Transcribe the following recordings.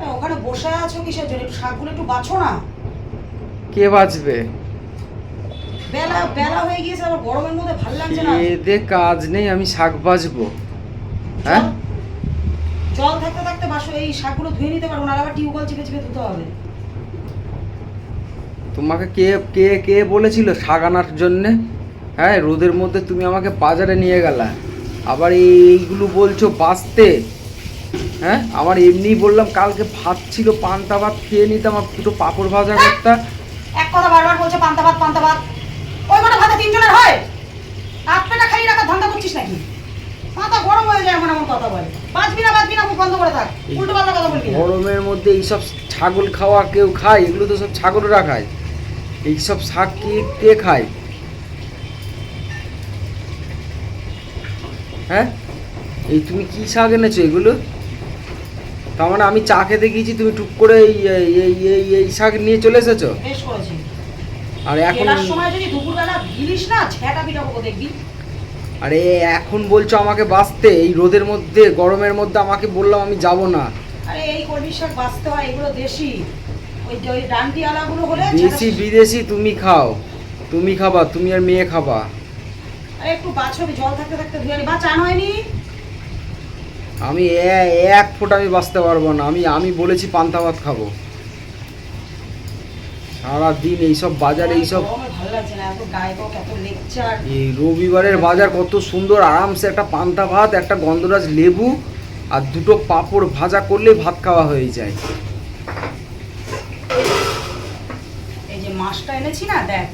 এ, ওখানে বসে আছো কিসের জন্য? একটু শাকগুলো একটু বাছো না। কে বাঁচবে? বেলা বেলা হয়ে গিয়েছে আবার গরমের মধ্যে ভালো লাগছে না। এদের কাজ নেই আমি শাক বাজবো হ্যাঁ? জল- থাকতে থাকতে বাসো এই শাকগুলো ধুয়ে নিতে পারব না আবার টিউবওয়েল চেপে চেপে ধুতে হবে। তোমাকে কে কে কে বলেছিল শাক আনার জন্যে? হ্যাঁ রোদের মধ্যে তুমি আমাকে বাজারে নিয়ে গেলা। আবার এই- এইগুলো বলছো বাঁচতে। হ্যাঁ? আমার এমনি বললাম কালকে ভাত ছিল পান্তা ভাত খেয়ে নিতাম আর দুটো পাঁপড় ভাজা করতাম এক কথা বারবার বলছে পান্তা ভাত পান্তা ভাত। ওই কটা ভাতে তিনজনের হয়? আপটা খাইয়ে রাখার ধান্দা করছিস নাকি? মাথা গরম হয়ে যায় এমন এমন কথা বলে। বাঁচবি না বাঁচবি না বন্ধ করে থাক। উল্টো পাল্টা কথা বলবি গরমের মধ্যে এইসব ছাগল খাওয়া কেউ খায়? এগুলো তো সব ছাগলরা খায়। এইসব শাক কে কে খায়? হ্যাঁ? এই তুমি কি শাক এনেছো এগুলো? তার মানে আমি চা খেতে গিয়েছি তুমি টুক করে এই এই শাক নিয়ে চলে এসেছ? আর এখন সময় যদি দুপুরবেলা গিলিস না পিটাবো দেখবি। আরে এখন বলছো আমাকে বাঁচতে এই রোদের মধ্যে গরমের মধ্যে আমাকে বললাম আমি যাব না। আরে এই কলমি শাক বাঁচতে হয় এগুলো দেশি। ওই ওই ডান্টি আলাগুলো হলে দেশি বিদেশি তুমি খাও। তুমি খাবা তুমি আর মেয়ে খাবা। আরে একটু বাছবি জল থাকতে থাকতে ধুয়ে নি। বা চান হয়নি আমি এক ফোঁটা আমি বাঁচতে পারব না। আমি আমি বলেছি পান্তা ভাত খাব। সারাদিন এইসব বাজার এইসব এই রবিবারের বাজার কত সুন্দর। আরামসে একটা পান্তা ভাত একটা গন্ধরাজ লেবু আর দুটো পাঁপড় ভাজা করলে ভাত খাওয়া হয়ে যায়। এই যে মাছটা এনেছি না দেখ।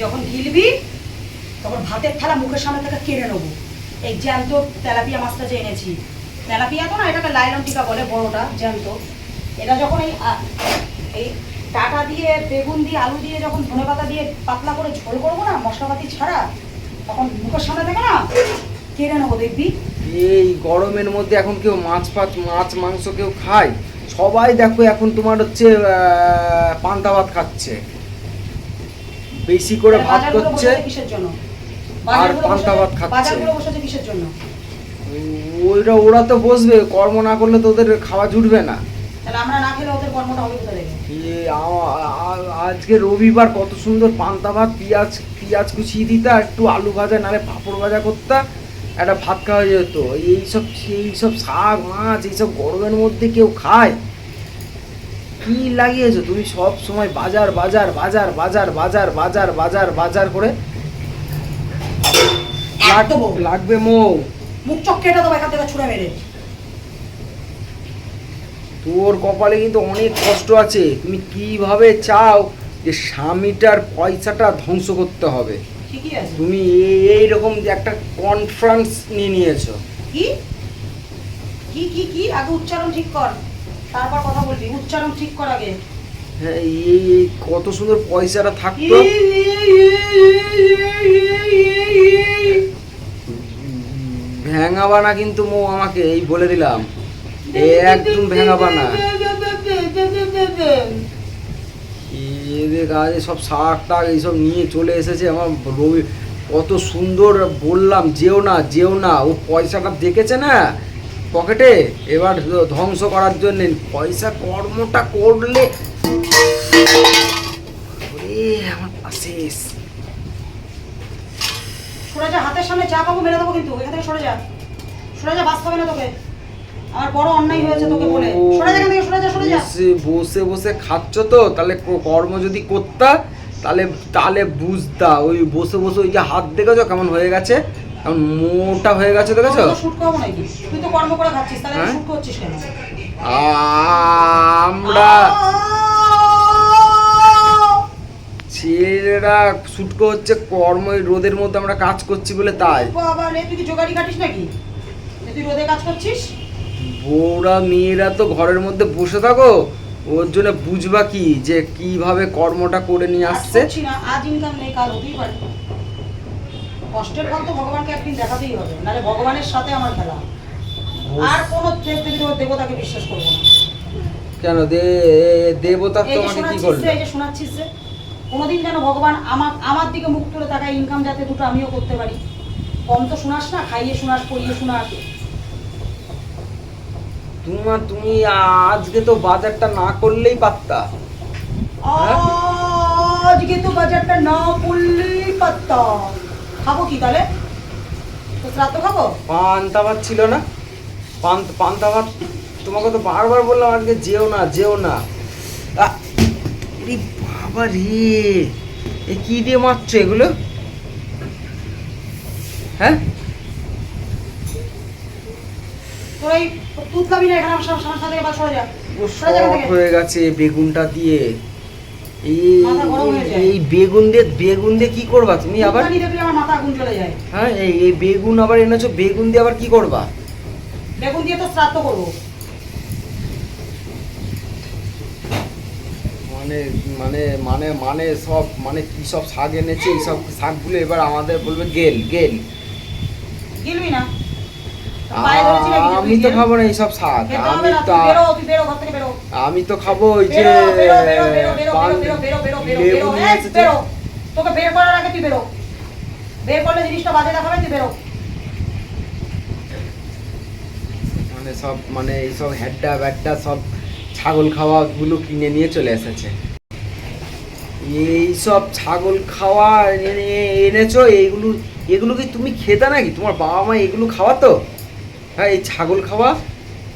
যখন গিলবি তখন ভাতের থালা মুখের সামনে থেকে কেড়ে নেব। এই জ্যান্ত তেলাপিয়া মাছটা যে এনেছি। তেলাপিয়া তো না এটাকে লাইলন টিকা বলে বড়টা জ্যান্ত। এটা যখন এই এই ডাটা দিয়ে বেগুন দিয়ে আলু দিয়ে যখন ধনে পাতা দিয়ে পাতলা করে ঝোল করব না মশলাপাতি ছাড়া তখন মুখের সামনে থেকে না কেড়ে নেব দেখবি। এই গরমের মধ্যে এখন কেউ মাছ ফাছ মাছ মাংস কেউ খায়? সবাই দেখো এখন তোমার হচ্ছে পান্তা ভাত খাচ্ছে। বেশি করে ভাত করছে। কিসের জন্য? আর পান্তা ভাত খাচ্ছে। ওইটা ওরা তো বসবে কর্ম না করলে তো ওদের খাওয়া জুটবে না। আজকে রবিবার কত সুন্দর পান্তা ভাত পেঁয়াজ পেঁয়াজ কুচিয়ে দিতা একটু আলু ভাজা নালে পাঁপড় ভাজা করতা একটা ভাত খাওয়া যেত। এইসব এইসব শাক মাছ এইসব গরমের মধ্যে কেউ খায়? কি লাগিয়েছো? তুমি সব সময় বাজার বাজার বাজার বাজার বাজার বাজার বাজার বাজার করে দেবো। লাগবে মৌ মুখ এখান থেকে ছুঁড়ে মেরে তোর কপালে কিন্তু অনেক কষ্ট আছে তুমি কীভাবে চাও যে স্বামীটার পয়সাটা ধ্বংস করতে হবে ঠিকই আছে তুমি এই- এইরকম যে একটা কনফারেন্স নিয়ে নিয়েছো কি কি কি কি আগে উচ্চারণ ঠিক কর তারপর কথা বলবি উচ্চারণ ঠিক কর আগে হ্যাঁ এই এই কত সুন্দর পয়সাটা থাকতো ভেঙাবা না কিন্তু মো আমাকে, এই বলে দিলাম। একদম ভেঙাবা না এদের কাজে সব শাক টাক এইসব নিয়ে চলে এসেছে, আমার রবি কত সুন্দর বললাম, যেও না যেও না। ও পয়সাটা দেখেছে না? পকেটে? এবার ধ্বংস করার জন্য। পয়সা কর্মটা করলে আমার পাশে সরে যা হাতের সামনে চা পাবো মেরে দেবো কিন্তু। এখান থেকে সরে যা। সরে যা বাঁচতে হবে না তোকে। আমার বড় অন্যায় হয়েছে তোকে বলে। সরে যা এখান থেকে সরে যা সরে যা। বসে বসে খাচ্ছ তো? তাহলে কর্ম যদি করতা তাহলে তাহলে বুঝতা। ওই বসে বসে ওই যে হাত দেখেছ কেমন হয়ে গেছে? মোটা হয়ে গেছে দেখেছ? শুট করব নাকি? তুই তো কর্ম করে খাচ্ছিস তাহলে হ্যাঁ? শুট করছিস কেন? আমরা ছেলেরা ছুটকো হচ্ছে কর্ম রোদের মধ্যে আমরা কাজ করছি বলে তাই। বাবা রে তুই কি জোগাড়ি কাটিস নাকি? তুই রোদে কাজ করছিস? বউরা মেয়েরা তো ঘরের মধ্যে বসে থাকো ওর জন্য বুঝবা কি যে কীভাবে কর্মটা করে নিয়ে আসছে। আজ ইনকাম নেই কাল হতেই পারে। কষ্টের ফল তো ভগবানকে একদিন দেখাতেই হবে নাহলে ভগবানের সাথে আমার খেলা। আর কোনো দেব দেবী দেব- দেবতাকে বিশ্বাস করব না। কেন দে দেবতা তোমাকে কি করল এই যে শোনাচ্ছিস যে, কোনোদিন যেন ভগবান আমার আমার দিকে মুখ তুলে তাকায় ইনকাম যাতে দুটো আমিও করতে পারি। কম তো শোনাস না খাইয়ে শোনাস পড়িয়ে শোনাস। তোমার তুমি আজকে তো বাজারটা না করলেই পারতা হ্যাঁ? আজকে তো বাজারটা না করলেই পাত্তা। খাব কি তাহলে? তো শ্রাদ্ধ খাব? পান্তা ভাত ছিল না? পান পান্তা ভাত তোমাকে তো বারবার বললাম আজকে যেও না যেও না। বাবা রে এ কি দিয়ে মারছো এগুলো? হ্যাঁ। হয়ে গেছে বেগুনটা দিয়ে। এই বেগুন দিয়ে বেগুন দিয়ে কি করবা তুমি আবার? হ্যাঁ এই এই বেগুন আবার এনেছো বেগুন দিয়ে আবার কি করবা? বেগুন দিয়ে তো শ্রাদ্ধ করব। মানে মানে মানে মানে সব মানে কি সব শাক এনেছে এই সব শাকগুলো এবার আমাদের বলবে গেল গেল। গিলবি না? আমি তো খাব না এইসব শাক আমি তো। আমি তো খাব ওই যে বেরো, বেরো, বেরো, বেরো, বেরো, পান- বেরো, বেরো, বেরো, বেরো, লেবু নিয়ে এসেছে। তোকে বের করার আগে তুই বেরো। বের করলে জিনিসটা বাজে দেখাবে তুই বেরো। মানে সব মানে এইসব হ্যাড্ডা ব্যাড্ডা সব ছাগল খাওয়া গুলো কিনে নিয়ে চলে এসেছে। এই সব ছাগল খাওয়া এনে- এনেছো এইগুলো এগুলো কি তুমি খেতে নাকি? তোমার বাবা মা এগুলো খাওয়াতো? হ্যাঁ এই ছাগল খাওয়া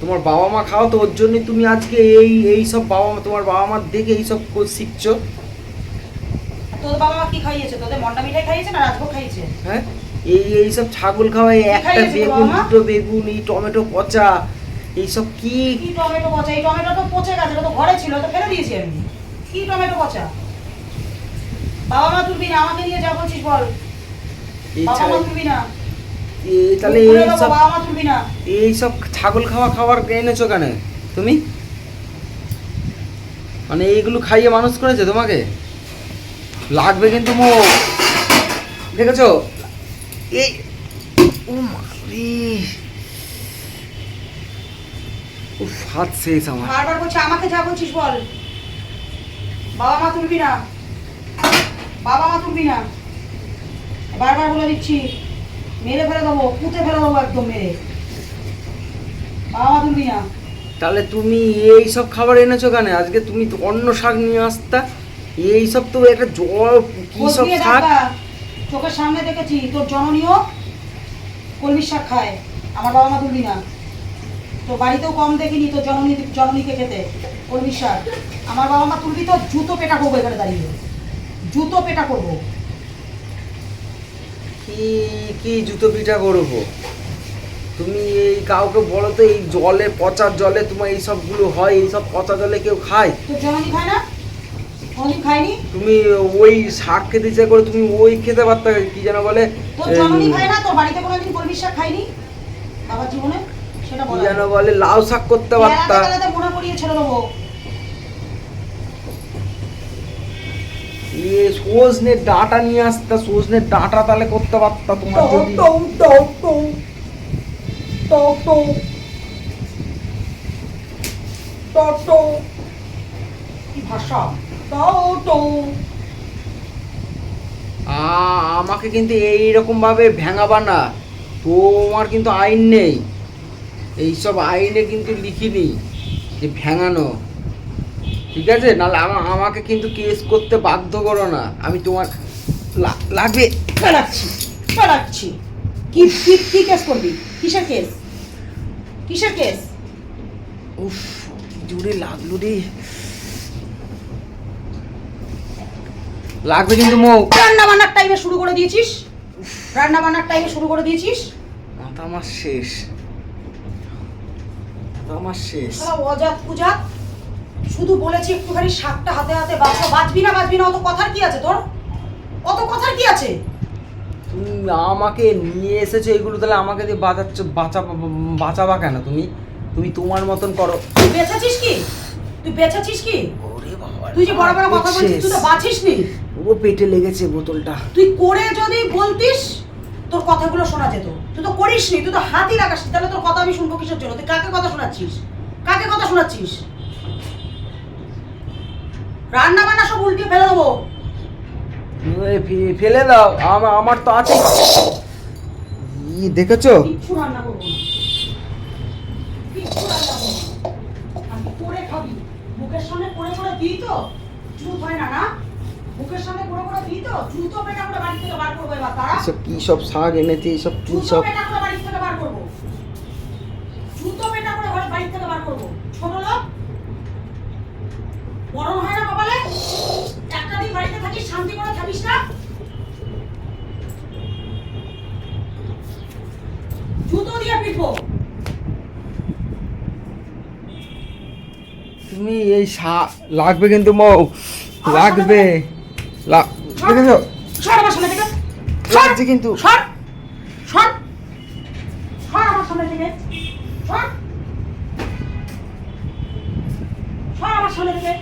তোমার বাবা মা খাওয়া তো ওর জন্যই তুমি আজকে এই এই সব বাবা মা তোমার বাবা মার দেখে এইসব কো- শিখছো? তোদের বাবা মা কি খাইয়েছে? তোদের মন্ডা মিঠাই খাইয়েছে না রাজভোগ খাইয়েছে? হ্যাঁ এই এই সব ছাগল খাওয়া এই একটা বেগুন দুটো বেগুন এই টমেটো পচা এইসব কি? কি টমেটো পচা? এই টমেটো তো পচে গেছে তো ঘরে ছিল তো ফেলে দিয়েছি আমি। কি টমেটো পচা? বাবা মা তুলবি না আমাকে নিয়ে যা বলছিস বল। বাবা মা তুলবি না। তাহলে বাবা মা তুলবি এই ছাগল খাওয়া খাবার এনেছো কেন? তুমি? মানে এইগুলো খাইয়ে মানুষ করেছে তোমাকে? লাগবে কিন্তু মো দেখেছ? এই ও উফ হাত শেষ আমার। বারবার বলছে আমাকে যা বলছিস বল। বাবা মা তুলবি না। বাবা মা তুলবি না। বারবার বলে দিচ্ছি মেরে ফেলে দেবো পুঁতে ফেলে দেবো একদম মেরে। বাবা মা তুলবি না। তাহলে তুমি এই সব খাবার এনেছো কেন? আজকে তুমি তো অন্য শাক নিয়ে আসতা। এই সব তো একটা জল কি সব শাক? চোখের সামনে দেখেছি তোর জননীয় কলমির শাক খায়। আমার বাবা মা তুলবি না। তো বাড়িতেও কম দেখিনি তোর জননী জননীকে খেতে কলমির শাক আমার বাবা মা তুলবি তো জুতো পেটা করব এখানে দাঁড়িয়ে। জুতো পেটা করব। কি কি জুতো পিঠা করব? তুমি এই কাউকে বলো তো এই জলে পচা জলে তোমার এই সবগুলো হয় এই সব পচা জলে কেউ খায়? তোর জননী খায় না? খায়নি? তুমি ওই শাক খেতে ইচ্ছা করে তুমি ওই খেতে পারতে কি যেন বলে তোর জননী খায় না? তোর বাড়িতে কোনোদিন কলমির শাক খায়নি? বাবার জীবনে? কি যেন বলে লাউ শাক করতে পারতা। করিয়ে ছেড়ে দেবো। ইয়ে সজনে ডাঁটা নিয়ে আসতা সজনে ডাঁটা তাহলে করতে পারতা তোমার যদি। আমাকে কিন্তু এই রকম ভাবে ভেঙাবা না তোমার কিন্তু আইন নেই। এইসব আইনে কিন্তু লিখিনি যে ভেঙানো। ঠিক আছে? নাহলে আমা- আমাকে কিন্তু কেস করতে বাধ্য করো না। আমি তোমার লাগবে। পালাচ্ছি পালাচ্ছি। কি কি কি কেস করবি? কিসের কেস? কিসের কেস? উফ জোরে লাগল রে। লাগবে কিন্তু মৌ রান্না বান্নার টাইমে শুরু করে দিয়েছিস? রান্না বান্নার টাইমে শুরু করে দিয়েছিস? মাথা আমার শেষ। আমার শেষ। অজাত পূজাত শুধু বলেছি একটুখানি শাকটা হাতে হাতে বাঁচা। বাঁচবি না বাঁচবি না অত কথার কি আছে তোর? অত কথার কি আছে? তুমি আমাকে নিয়ে এসেছ এগুলো তাহলে আমাকে দিয়ে বাঁচাচ্ছ বাঁচা বাঁচাবা কেন তুমি? তুমি তোমার মতন করো। তুই বেঁচেছিস কি? তুই বেঁচেছিস কি? ওরে বাবা তুই যে বড় বড় কথা বলছিস তুই তো বাঁচিস নি পুরো পেটে লেগেছে বোতলটা। তুই করে যদি বলতিস তোর কথাগুলো শোনা যেত। তুই তো করিস নি তুই তো হাতই লাগাস তাহলে তোর কথা আমি শুনব কিসের জন্য? তুই কাকে কথা শোনাচ্ছিস? কাকে কথা শোনাচ্ছিস? রান্না বান্না সব উল্টে ফেলে দেবো। ফেলে দাও। আমার আমার তো আছে ই দেখেছ? কিচ্ছু রান্না করব না। রান্না করব না। বুকের সামনে পড়ে পড়ে দিই তো। চুপ হয় না না? বুকের সামনে পড়ে পড়ে দিই তো জুতো পেটা করে বাড়ি থেকে বার করব এবার তারা এসব কি সব শাক এনেছে এইসব কি সব? পেটা করে বাড়ি থেকে বার করব। জুতো পেটা করে ঘরে বাড়ি থেকে বার করব। ছোট লোক গরম হয় না কপালে? একটা দিন বাড়িতে থাকিস শান্তি করে থাকিস না? জুতো দিয়ে পিটবো। তুমি এই শাক লাগবে কিন্তু মৌ লাগবে। লা- দেখেছ? সর আমার সামনে থেকে। সর! লাগছে কিন্তু। সর! সর! সর আমার সামনে থেকে। সর! সর আমার সামনে থেকে।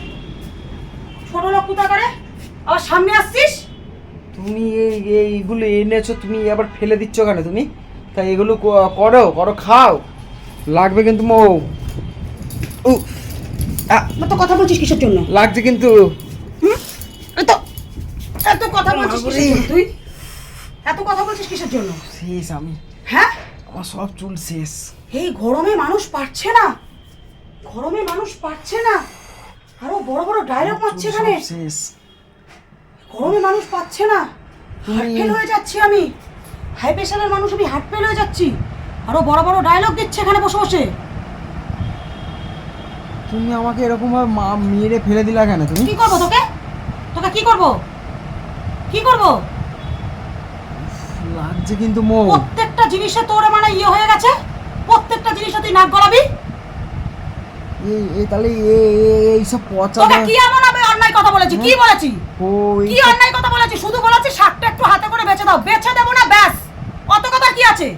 ছোট লোক কোথা করে? আবার সামনে আসছিস? তুমি এই এইগুলো এনেছো তুমি আবার ফেলে দিচ্ছ কেন তুমি? তাই এগুলো করো করো খাও। লাগবে কিন্তু মৌ। এত কথা বলছিস কিসের জন্য? লাগছে কিন্তু জন্য তুই এত কথা বলছিস কিসের জন্য? শেষ আমি। হ্যাঁ? আমার সব চুল শেষ। এই গরমে মানুষ পারছে না। গরমে মানুষ পারছে না। আরও বড় বড় ডায়লগ মারছে এখানে। শেষ। গরমে মানুষ পাচ্ছে না। হার্ট তুমি- ফেল হয়ে যাচ্ছি আমি। হাই প্রেশারের মানুষ আমি হার্ট ফেল হয়ে যাচ্ছি। আরও বড় বড় ডায়লগ দিচ্ছে এখানে বসে বসে। তুমি আমাকে এরকম ভাবে মা মেরে ফেলে দিলা কেন তুমি? কি করব তোকে? তোকে কি করব? কি করব? লাগছে কিন্তু মৌ। প্রত্যেকটা জিনিসে তোর মানে ইয়ে হয়ে গেছে? প্রত্যেকটা জিনিসে তুই নাক গলাবি? এই এই তাহলে এই সব পচা তোকে কি এমন আমি অন্যায় কথা বলেছি? কি বলেছি? ও কি অন্যায় কথা বলেছি? শুধু বলেছি শাকটা একটু হাতে করে বেচে দাও। বেচে দেবো না ব্যাস। অত কথা কি আছে?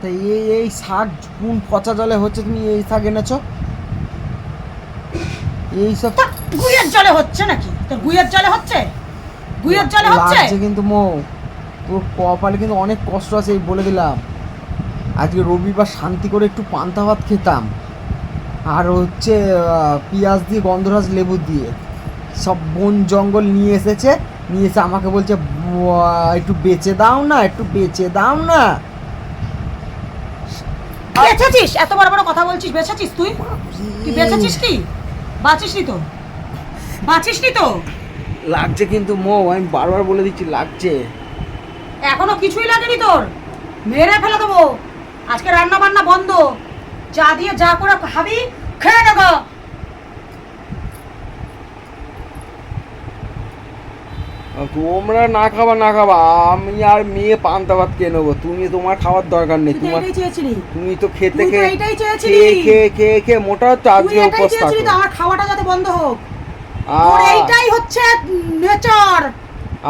তা এই এই শাক কোন পচা জলে হচ্ছে তুমি এই শাক এনেছো? এই সব গুয়ের জলে হচ্ছে নাকি? তোর গুয়ের জলে হচ্ছে? গুয়ের জলে হচ্ছে? লাগছে কিন্তু মৌ তোর কপালে কিন্তু অনেক কষ্ট আছে এই বলে দিলাম। আজকে রবিবার শান্তি করে একটু পান্তা ভাত খেতাম। আর হচ্ছে পেঁয়াজ দিয়ে গন্ধরাজ লেবু দিয়ে। সব বন জঙ্গল নিয়ে এসেছে নিয়ে এসে আমাকে বলছে একটু বেচে দাও না একটু বেচে দাও না। বেচেছিস? এত বড় বড় কথা বলছিস বেচেছিস তুই? তুই বেচেছিস কি? বাঁচিস নি তো? বাঁচিস নি তো? লাগছে কিন্তু মৌ আমি বারবার বলে দিচ্ছি লাগছে। এখনও কিছুই লাগেনি তোর। মেরে ফেলে দেবো। আজকে রান্না বান্না বন্ধ। যা দিয়ে যা করে খাবি খেয়ে নেব তোমরা না খাবা না খাবা আমি আর মেয়ে পান্তা ভাত খেয়ে নেব। তুমি তোমার খাওয়ার দরকার নেই। তোমার তুমি তো খেতে খেয়ে। খেয়ে খেয়ে খেয়ে মোটা হচ্ছে আজকে উপোস থাকো আমার খাওয়াটা যাতে বন্ধ হোক। তোর এইটাই হচ্ছে নেচার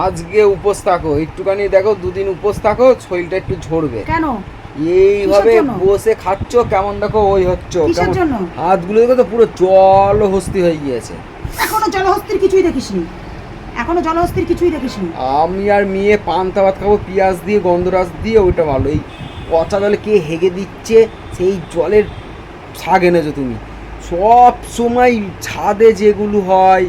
আজকে উপোস থাকো একটুখানি দেখো দুদিন উপোস থাকো শরীরটা একটু ঝরবে। কেন? এইভাবে বসে খাচ্ছ কেমন দেখো ওই হচ্ছে হাতগুলো দেখো তো পুরো জল হস্তি হয়ে গিয়েছে। এখনও জলহস্তির কিছুই দেখিসনি। এখনও জলহস্তির কিছুই দেখিসনি। আমি আর মেয়ে পান্তা ভাত খাব পেঁয়াজ দিয়ে গন্ধরাজ দিয়ে ওইটা ভালো। এই পচা জলে কে হেগে দিচ্ছে সেই জলের শাক এনেছো তুমি। সব সময় ছাদে যেগুলো হয়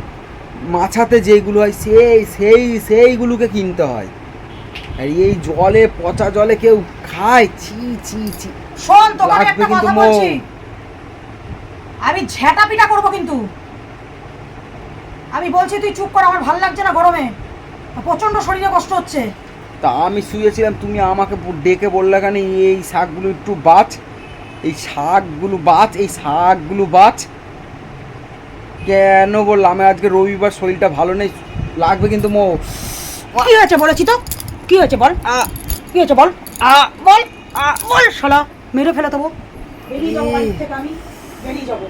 মাছাতে যেগুলো হয় সেই সেই সেইগুলোকে কিনতে হয়। আর এই জলে পচা জলে কেউ খায় ছি ছি ছি। শোন তোমাকে একটা কথা বলছি। আমি ঝেঁটা পিটা করব কিন্তু। আমি বলছি তুই চুপ কর আমার ভালো লাগছে না গরমে। প্রচণ্ড শরীরে কষ্ট হচ্ছে। তা আমি শুয়েছিলাম তুমি আমাকে ডেকে বললে কেন এই শাকগুলো একটু বাছ এই শাকগুলো বাছ এই শাকগুলো বাছ কেন বললাম? আমি আজকে রবিবার শরীরটা ভালো নেই লাগবে কিন্তু মো। কি হয়েছে বলেছি তো? কি হয়েছে বল? কি হয়েছে বল? আ, বল। বল শালা। মেরে ফেলে দেবো। বেরিয়ে যাব বাড়ি থেকে আমি। বেরিয়ে যাব।